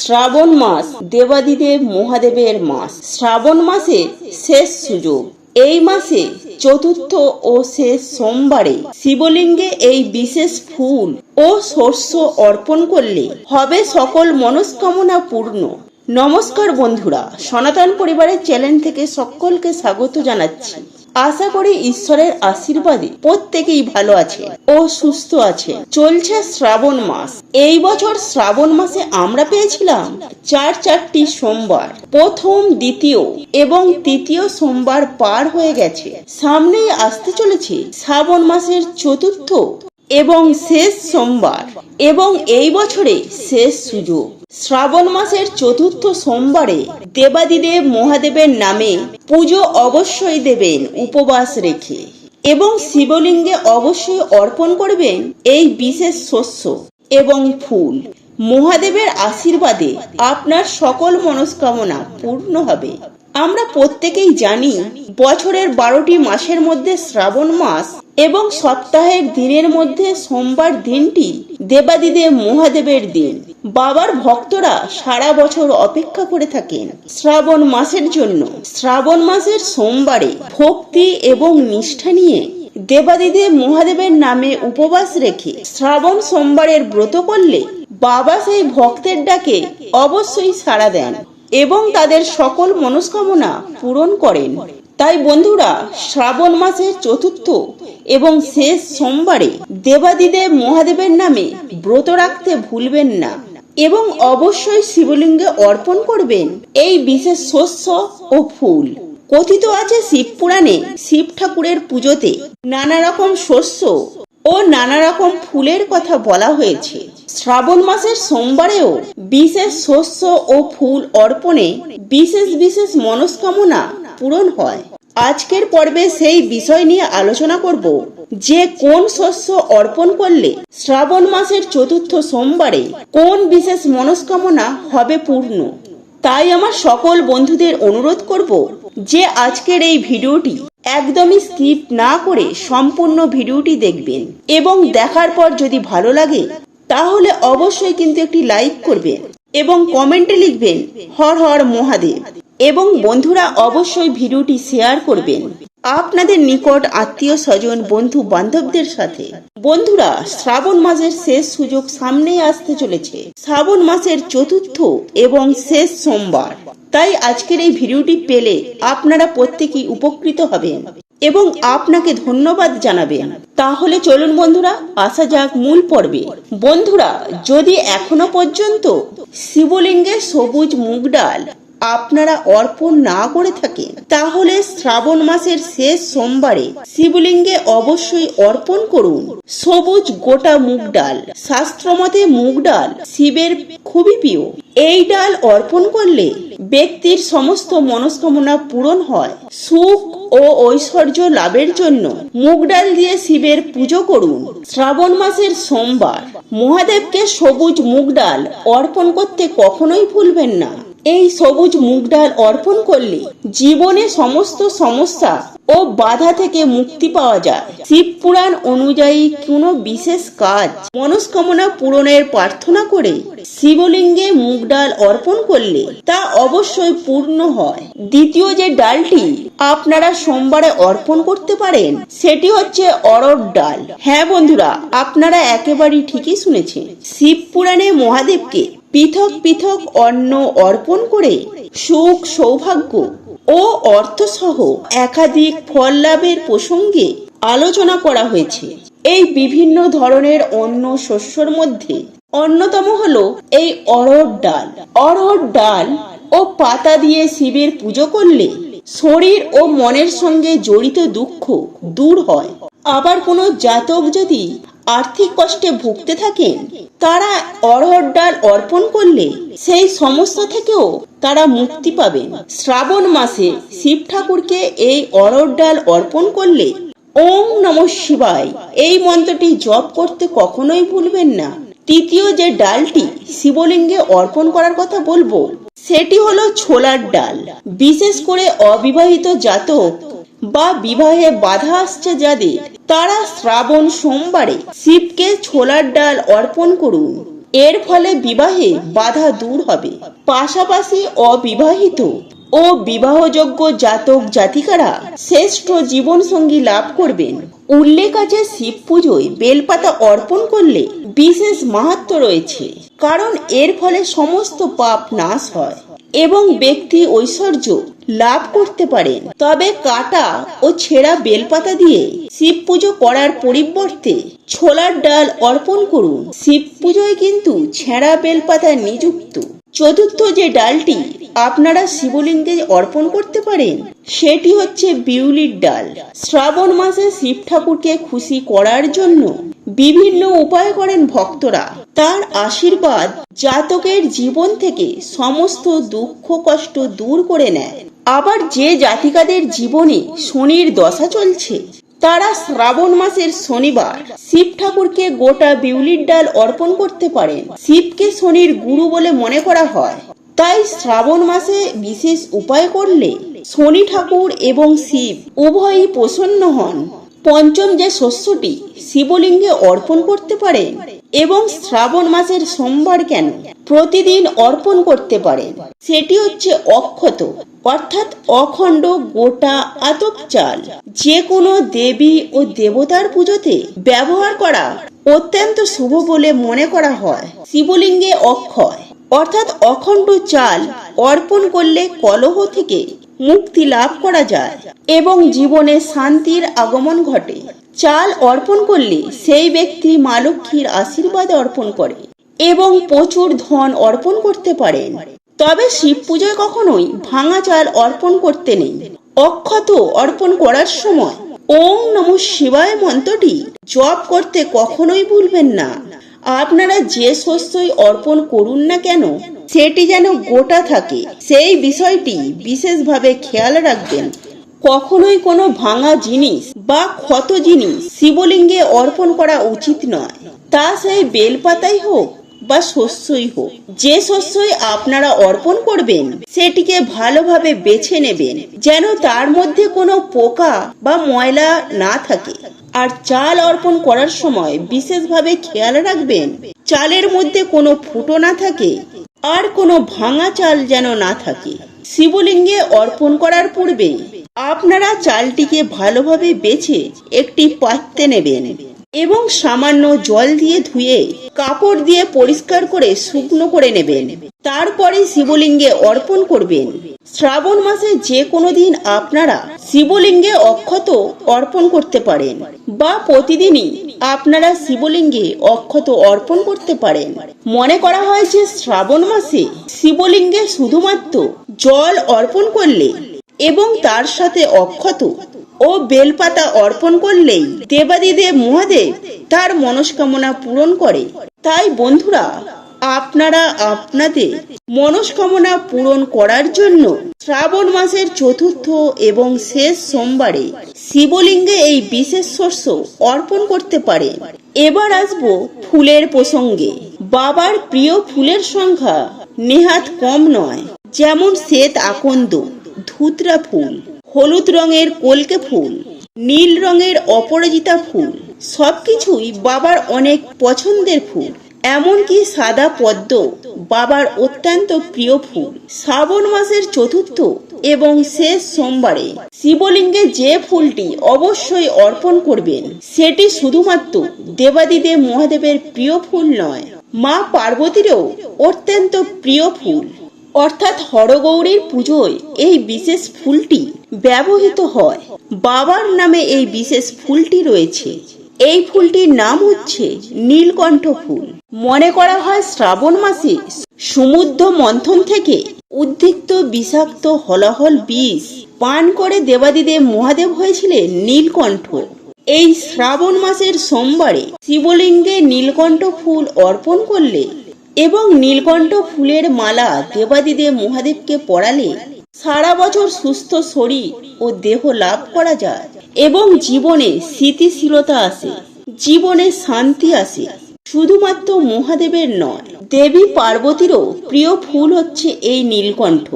শ্রাবণ মাস, দেবাদিদেব মহাদেবের মাস। শ্রাবণ মাসের শেষ সুযোগ। এই মাসে চতুর্থ ও শেষ সোমবারে শিবলিঙ্গে এই বিশেষ ফুল ও শস্য অর্পণ করলে হবে সকল মনস্কামনা পূর্ণ। নমস্কার বন্ধুরা, সনাতন পরিবারের চ্যানেল থেকে সকলকে স্বাগত জানাচ্ছি। আশা করি ঈশ্বরের আশীর্বাদে প্রত্যেকেই ভালো আছে ও সুস্থ আছে। চলছে শ্রাবণ মাস। এই বছর শ্রাবণ মাসে আমরা পেয়েছিলাম চার চারটি সোমবার। প্রথম, দ্বিতীয় এবং তৃতীয় সোমবার পার হয়ে গেছে। সামনেই আসতে চলেছে শ্রাবণ মাসের চতুর্থ এবং শেষ সোমবার এবং এই বছরে শেষ সুযোগ। শ্রাবণ মাসের চতুর্থ সোমবারে দেবাদিদেব মহাদেবের নামে পুজো অবশ্যই দেবেন উপবাস রেখে এবং শিবলিঙ্গে অবশ্যই অর্পণ করবেন এই বিশেষ শস্য এবং ফুল। মহাদেবের আশীর্বাদে আপনার সকল মনস্কামনা পূর্ণ হবে। আমরা প্রত্যেকেই জানি বছরের বারোটি মাসের মধ্যে শ্রাবণ মাস এবং সপ্তাহের দিনের মধ্যে সোমবার দিনটি দেবাদিদেব মহাদেবের দিন। বাবার ভক্তরা সারা বছর অপেক্ষা করে থাকেন শ্রাবণ মাসের জন্য। শ্রাবণ মাসের সোমবারে ভক্তি এবং নিষ্ঠা নিয়ে দেবাদিদেব মহাদেবের নামে উপবাস রেখে শ্রাবণ সোমবারের ব্রত করলে বাবা সেই ভক্তের ডাকে অবশ্যই সাড়া দেন এবং তাদের সকল মনস্কামনা পূরণ করেন। তাই বন্ধুরা, শ্রাবণ মাসের চতুর্থ এবং শেষ সোমবারে দেবাদিদেব মহাদেবের নামে ব্রত রাখতে ভুলবেন না এবং অবশ্যই শিবলিঙ্গে অর্পণ করবেন এই বিশেষ শস্য ও ফুল। কথিত আছে শিব পুরাণে শিব ঠাকুরের পুজোতে নানা রকম শস্য ও নানা রকম ফুলের কথা বলা হয়েছে। শ্রাবণ মাসের সোমবারেও বিশেষ শস্য ও ফুল অর্পণে বিশেষ বিশেষ মনস্কামনা পূরণ হয়। আজকের পর্বে সেই বিষয় নিয়ে আলোচনা করব, যে কোন শস্য অর্পণ করলে শ্রাবণ মাসের চতুর্থ সোমবারে কোন বিশেষ মনস্কামনা হবে পূর্ণ। তাই আমার সকল বন্ধুদের অনুরোধ করব যে আজকের এই ভিডিওটি একদমই স্কিপ না করে সম্পূর্ণ ভিডিওটি দেখবেন এবং দেখার পর যদি ভালো লাগে, তাহলে অবশ্যই কিন্তু একটি লাইক করবেন। এবং কমেন্টে লিখবেন, হর হর মহাদেব। এবং বন্ধুরা অবশ্যই ভিডিওটি শেয়ার করবেন। আপনাদের নিকট আত্মীয় স্বজন, বন্ধু বান্ধবদের সাথে। বন্ধুরা, শ্রাবণ মাসের শেষ সুযোগ সামনেই আসতে চলেছে। শ্রাবণ মাসের চতুর্থ এবং শেষ সোমবার। তাই আজকের এই ভিডিওটি পেলে আপনারা প্রত্যেকেই উপকৃত হবেন। এবং আপনাকে ধন্যবাদ জানাবে। তাহলে চলুন বন্ধুরা, আসা যাক মূল পর্বে। বন্ধুরা, যদি এখনও পর্যন্ত শিবলিঙ্গের সবুজ মুগ ডাল আপনারা অর্পণ না করে থাকেন, তাহলে শ্রাবণ মাসের শেষ সোমবারে শিবলিঙ্গে অবশ্যই অর্পণ করুন। সবুজ গোটা মুগ ডাল, শাস্ত্রমতে মুগ ডাল শিবের খুবই প্রিয়। এই ডাল অর্পণ করলে ব্যক্তির সমস্ত মনস্কামনা পূরণ হয়। সুখ ও ঐশ্বর্য লাভের জন্য মুগ ডাল দিয়ে শিবের পুজো করুন। শ্রাবণ মাসের সোমবার মহাদেবকে সবুজ মুগ ডাল অর্পণ করতে কখনোই ভুলবেন না। এই সবুজ মুগ ডাল অর্পণ করলে জীবনে সমস্ত সমস্যা ও বাধা থেকে মুক্তি পাওয়া যায়। শিব পুরাণ অনুযায়ী কোনো বিশেষ কাজ, মনস্কামনা পূরণের প্রার্থনা করে শিবলিঙ্গে মুগ ডাল অর্পণ করলে তা অবশ্যই পূর্ণ হয়। দ্বিতীয় যে ডালটি আপনারা সোমবারে অর্পণ করতে পারেন, সেটি হচ্ছে অরড় ডাল। হ্যাঁ বন্ধুরা, আপনারা একেবারেই ঠিকই শুনেছেন। শিব পুরাণে মহাদেবকে পৃথক পৃথক অন্ন অর্পণ করে সুখ, সৌভাগ্য ও অর্থসহ একাধিক ফল লাভের প্রসঙ্গে আলোচনা করা হয়েছে। এই বিভিন্ন ধরনের অন্ন শস্যর মধ্যে অন্যতম হলো এই অরহর ডাল। অরহর ডাল ও পাতা দিয়ে শিবের পুজো করলে শরীর ও মনের সঙ্গে জড়িত দুঃখ দূর হয়। আবার কোনো জাতক যদি আর্থিক কষ্টে ভুগতে থাকেন, তারা অরহর ডাল অর্পণ করলে সেই সমস্যা থেকেও তারা মুক্তি পাবেন। শ্রাবণ মাসে শিব ঠাকুরকে এই অরহর ডাল অর্পণ করলে ওম নম শিবায়। এই মন্ত্রটি জপ করতে কখনোই ভুলবেন না। তৃতীয় যে ডালটি শিবলিঙ্গে অর্পণ করার কথা বলব, সেটি হলো ছোলার ডাল। বিশেষ করে অবিবাহিত জাতক বা বিবাহে বাধা আসছে যাদের, তারা শ্রাবণ সোমবারে শিবকে ছোলার ডাল অর্পণ করুন। এর ফলে বিবাহে বাধা দূর হবে। পাশাপাশি অবিবাহিত ও বিবাহযোগ্য জাতক জাতিকারা শ্রেষ্ঠ জীবনসঙ্গী লাভ করবেন। উল্লেখ আছে শিব পুজোয় বেলপাতা অর্পণ করলে বিশেষ মাহাত্ম রয়েছে, কারণ এর ফলে সমস্ত পাপ নাশ হয়। এবং ব্যক্তি ঐশ্বর্য লাভ করতে পারেন তবে কাটা ও ছেঁড়া বেলপাতা দিয়ে শিব পুজো করার পরিবর্তে ছোলার ডাল অর্পণ করুন। শিব পুজোয় কিন্তু ছেঁড়া বেলপাতা নিযুক্ত। চতুর্থ যে ডালটি আপনারা শিবলিঙ্গে অর্পণ করতে পারেন, সেটি হচ্ছে বিউলির ডাল। শ্রাবণ মাসে শিব ঠাকুরকে খুশি করার জন্য বিভিন্ন উপায় করেন ভক্তরা। তার আশীর্বাদ জাতকের জীবন থেকে সমস্ত দুঃখ, কষ্ট দূর করে নেয়। আবার যে জাতিকাদের জীবনে শনির দশা চলছে, তারা শ্রাবণ মাসের শনিবার শিব ঠাকুরকে গোটা বিউলির ডাল অর্পণ করতে পারেন। শিবকে শনির গুরু বলে মনে করা হয়। তাই শ্রাবণ মাসে বিশেষ উপায় করলে শনি ঠাকুর এবং শিব উভয়ই প্রসন্ন হন। পঞ্চম যে শস্যটি শিবলিঙ্গে অর্পণ করতে পারে এবং শ্রাবণ মাসের সোমবার কেন প্রতিদিন অর্পণ করতে পারে, সেটি হচ্ছে অক্ষত, অর্থাৎ অখণ্ড, গোটা, আতপ চাল। যে কোনো দেবী ও দেবতার পুজোতে ব্যবহার করা অত্যন্ত শুভ বলে মনে করা হয়। শিবলিঙ্গে অক্ষয়, অর্থাৎ অখণ্ড চাল অর্পণ করলে কলহ থেকে মুক্তি লাভ করা যায় এবং জীবনে শান্তির আগমন ঘটে। চাল অর্পণ করলে সেই ব্যক্তি মা লক্ষ্মীর আশীর্বাদ অর্পণ করে এবং প্রচুর ধন অর্পণ করতে পারেন। তবে শিব পুজোয় কখনোই ভাঙা চাল অর্পণ করতে নেই। অক্ষত অর্পণ করার সময় ওম নম শিবায় মন্ত্রটি জপ করতে কখনোই ভুলবেন না। আপনারা যে শস্যই অর্পণ করুন না কেন সেটি যেন গোটা থাকে, সেই বিষয়টি বিশেষভাবে খেয়াল রাখবেন। কখনোই কোনো ভাঙা জিনিস বা ক্ষত জিনিস শিবলিঙ্গে অর্পণ করা উচিত নয়। তা সেই বেলপাতাই হোক বা শস্যই হোক, যে শস্যই আপনারা অর্পণ করবেন, সেটিকে ভালোভাবে বেছে নেবেন, যেন তার মধ্যে কোনো পোকা বা ময়লা না থাকে। আর চাল অর্পণ করার সময় বিশেষভাবে খেয়াল রাখবেন, চালের মধ্যে কোনো ফুটো না থাকে আর কোনো ভাঙা চাল যেন না থাকে। শিবলিঙ্গে অর্পণ করার পূর্বে আপনারা চালটিকে ভালোভাবে বেছে একটি পাত্রে নেবেন এবং সামান্য জল দিয়ে ধুয়ে কাপড় দিয়ে পরিষ্কার করে শুকনো করে নেবেন। তারপরে শিবলিঙ্গে অর্পণ করবেন। শ্রাবণ মাসে যে কোনো দিন আপনারা শিবলিঙ্গে অক্ষত অর্পণ করতে পারেন বা প্রতিদিনই আপনারা শিবলিঙ্গে অক্ষত অর্পণ করতে পারেন। মনে করা হয় যে শ্রাবণ মাসে শিবলিঙ্গে শুধুমাত্র জল অর্পণ করলে এবং তার সাথে অক্ষত ও বেলপাতা অর্পণ করলেই দেবাদিদেব মহাদেব তার মনস্কামনা পূরণ করে। তাই বন্ধুরা আপনারা আপনাদের মনস্কামনা পূরণ করার জন্য শ্রাবণ মাসের চতুর্থ এবং শেষ সোমবারে শিবলিঙ্গে এই বিশেষ শস্য অর্পণ করতে পারেন এবার আসব ফুলের প্রসঙ্গে। বাবার প্রিয় ফুলের সংখ্যা নেহাত কম নয়, যেমন শ্বেত আকন্দ, ধুতরা ফুল, হলুদ রঙের কলকে ফুল, নীল রঙের অপরাজিতা ফুল, সবকিছুই বাবার অনেক পছন্দের ফুল। এমনকি সাদা পদ্ম, বাবার অত্যন্ত প্রিয় ফুল। শ্রাবণ মাসের চতুর্থ এবং শেষ সোমবারে শিবলিঙ্গে যে ফুলটি অবশ্যই অর্পণ করবেন, সেটি শুধুমাত্র দেবাদিদেব মহাদেবের প্রিয় ফুল নয়, মা পার্বতীরও অত্যন্ত প্রিয় ফুল। অর্থাৎ হরগৌরীর পুজোয় এই বিশেষ ফুলটি ব্যবহৃত হয়। বাবার নামে এই বিশেষ ফুলটি রয়েছে। এই ফুলটির নাম হচ্ছে নীলকণ্ঠ ফুল। মনে করা হয় শ্রাবণ মাসে সমুদ্র মন্থন থেকে উদ্ধিক্ত বিষাক্ত হলাহল বিষ পান করে দেবাদিদেব মহাদেব হয়েছিলেন নীলকণ্ঠ। এই শ্রাবণ মাসের সোমবারে শিবলিঙ্গে নীলকণ্ঠ ফুল অর্পণ করলে এবং নীলকণ্ঠ ফুলের মালা দেবাদিদেব মহাদেবকে পড়ালে সারা বছর সুস্থ শরীর ও দেহ লাভ করা যায় এবং জীবনে স্থিতিশীলতা আসে, জীবনে শান্তি আসে। শুধুমাত্র মহাদেবের নয়, দেবী পার্বতীরও প্রিয় ফুল হচ্ছে এই নীলকণ্ঠ।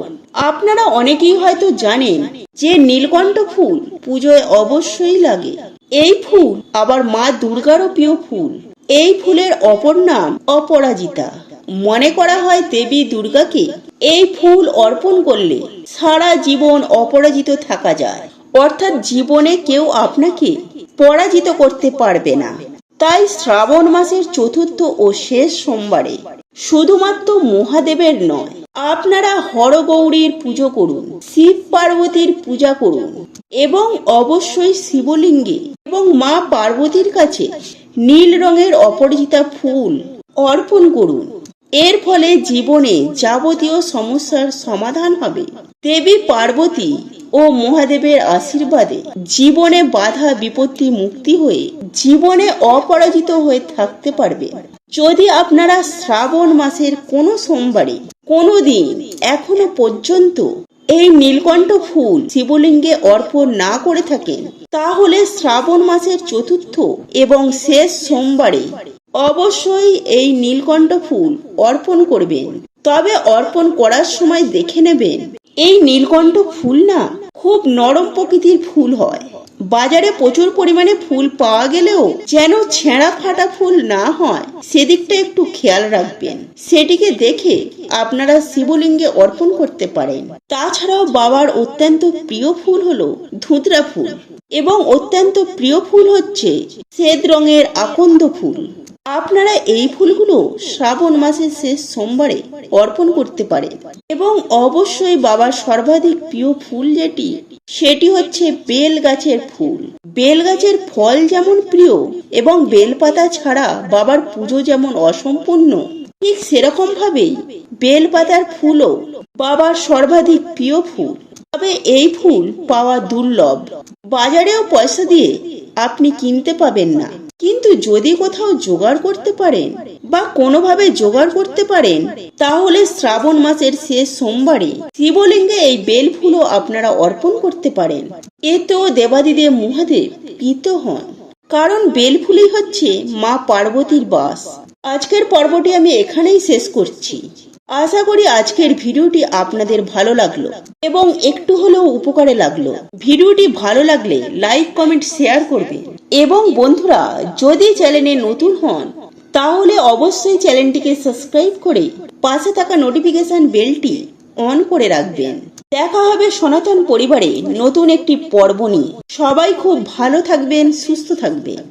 আপনারা অনেকেই হয়তো জানেন যে নীলকণ্ঠ ফুল পুজোয় অবশ্যই লাগে। এই ফুল আবার মা দুর্গারও প্রিয় ফুল। এই ফুলের অপর নাম অপরাজিতা। মনে করা হয় দেবী দুর্গাকে এই ফুল অর্পণ করলে সারা জীবন অপরাজিত থাকা যায়। অর্থাৎ জীবনে কেউ আপনাকে পরাজিত করতে পারবে না। তাই শ্রাবণ মাসের চতুর্থ ও শেষ সোমবারে শুধুমাত্র মহাদেবের নয়, আপনারা হরগৌরীর পুজো করুন, শিব পার্বতীর পূজা করুন এবং অবশ্যই শিবলিঙ্গে এবং মা পার্বতীর কাছে নীল রঙের অপরাজিতা ফুল অর্পণ করুন। এর ফলে জীবনে যাবতীয় সমস্যার সমাধান হবে। দেবী পার্বতী ও মহাদেবের আশীর্বাদে জীবনে বাধা বিপত্তি মুক্তি হয়ে জীবনে অপরাজিত হয়ে থাকতে পারবে। যদি আপনারা শ্রাবণ মাসের কোনো সোমবারে কোনো দিন এখনও পর্যন্ত এই নীলকণ্ঠ ফুল শিবলিঙ্গে অর্পণ না করে থাকেন, তাহলে শ্রাবণ মাসের চতুর্থ এবং শেষ সোমবারে অবশ্যই এই নীলকণ্ঠ ফুল অর্পণ করবেন। তবে অর্পণ করার সময় দেখে নেবেন, এই নীলকণ্ঠ ফুল না খুব নরম প্রকৃতির ফুল হয়। বাজারে প্রচুর পরিমাণে ফুল পাওয়া গেলেও যেন ছেঁড়া ফাটা ফুল না হয়, সেদিকটা একটু খেয়াল রাখবেন। সেটিকে দেখে আপনারা শিবলিঙ্গে অর্পণ করতে পারেন। তাছাড়াও বাবার অত্যন্ত প্রিয় ফুল হলো ধুতরা ফুল এবং অত্যন্ত প্রিয় ফুল হচ্ছে শ্বেত রঙের আকন্দ ফুল। আপনারা এই ফুলগুলো শ্রাবণ মাসের শেষ সোমবারে অর্পণ করতে পারে। এবং অবশ্যই বাবার সর্বাধিক প্রিয় ফুল যেটি, সেটি হচ্ছে বেল গাছের ফুল। বেল গাছের ফল যেমন প্রিয় এবং বেলপাতা ছাড়া বাবার পুজো যেমন অসম্পূর্ণ, ঠিক সেরকম ভাবেই বেলপাতার ফুলও বাবার সর্বাধিক প্রিয় ফুল। তবে এই ফুল পাওয়া দুর্লভ। বাজারেও পয়সা দিয়ে আপনি কিনতে পাবেন না। কিন্তু যদি কোথাও জোগাড় করতে পারেন বা কোনোভাবে জোগাড় করতে পারেন, তাহলে শ্রাবণ মাসের শেষ সোমবারে শিবলিঙ্গে এই বেল ফুলও আপনারা অর্পণ করতে পারেন। এতেও দেবাদিদেব মহাদেব প্রীত হন। কারণ বেল ফুলই হচ্ছে মা পার্বতীর বাস। আজকের পর্বটি আমি এখানেই শেষ করছি। আশা করি আজকের ভিডিওটি আপনাদের ভালো লাগল এবং একটু হলেও উপকারে লাগল। ভিডিওটি ভালো লাগলে লাইক, কমেন্ট, শেয়ার করবে। এবং বন্ধুরা, যদি চ্যানেলে নতুন হন, তাহলে অবশ্যই চ্যানেলটিকে সাবস্ক্রাইব করে পাশে থাকা নোটিফিকেশন বেলটি অন করে রাখবেন। দেখা হবে সনাতন পরিবারে নতুন একটি পর্ব নিয়ে। সবাই খুব ভালো থাকবেন, সুস্থ থাকবেন।